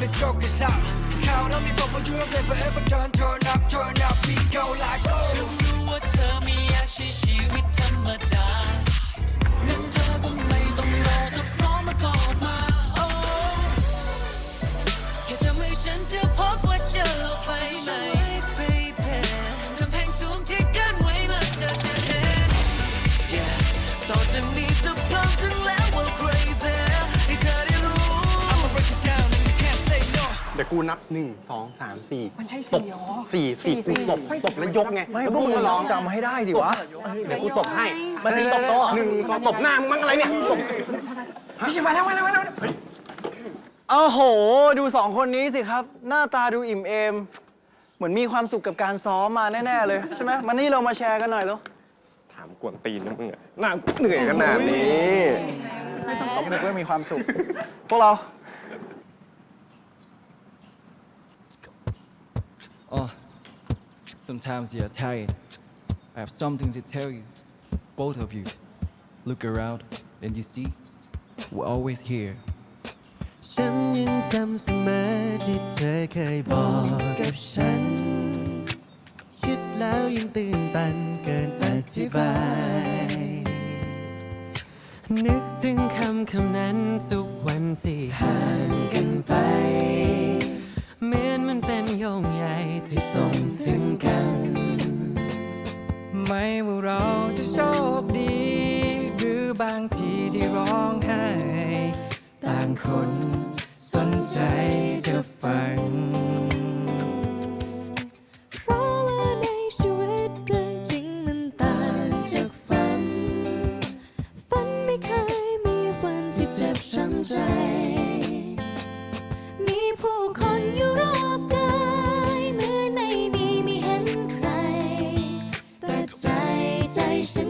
time to choke us out. Count on me for what you have never ever done. Turn up, turn up, we go like. Oh. So you would tell me I should see กูนับหนึ่งสองสามสี่มันใช่ตบสี่หรอสี่สี่กูตบตบแล้วยกไงไม่แล้วพวกมึงมาร้องจำให้ได้ดิวะ เดี๋ยวกูตบให้มาถึงตบโต๊ะหนึ่งสองตบหน้ามึงมั้งอะไรเนี่ยตบพี่มาแล้วมาแล้วมาแล้วโอ้โห ดูสองคนนี้สิครับ หน้าตาดูอิ่มเอม เหมือนมีความสุขกับการซ้อมมาแน่ ๆ เลย ใช่ไหมมานี่เรามาแชร์กันหน่อยแล้วถามกวนตีนนะมึงอะหน้ากูเหนื่อยขนาดนี้ต้องนึกว่ามีความสุข พวกเรา sometimes you're tired. I have something to tell you, both of you. Look around, and you see, we're always here. ฉันยังจำเสมอที่เธอเคยบอกกับฉัน คิดแล้วยังตื่นตันเกินอธิบาย นึกถึงคำคำนั้นทุกวันที่ห่างกันไป เหมือนมันเป็นโยงใยที่ส่งถึง บางทีที่ร้องไห้ ต่างคนสนใจจะฟัง เพราะว่าในชีวิตเรื่องจริงมันต่างจากฝัน ฝันไม่เคยมีวันที่เจ็บช้ำใจ มีผู้คนอยู่รอบกายเหมื่อในนี้ไม่เห็นใคร แต่ใจใจฉัน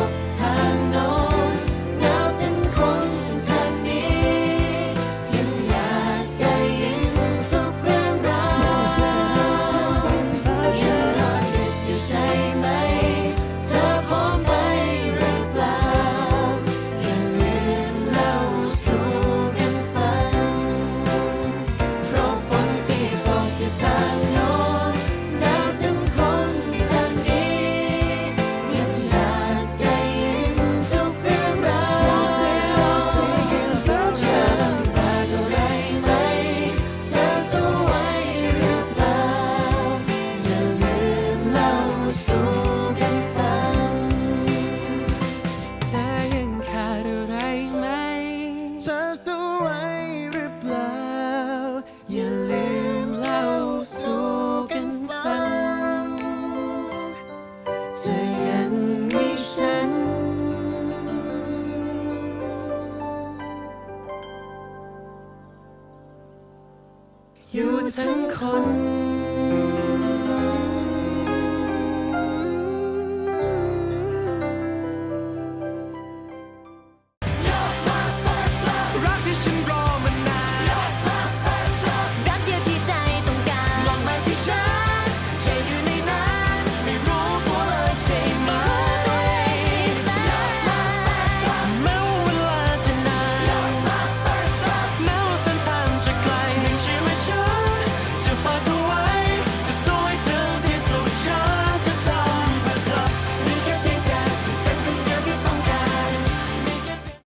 ก couldn't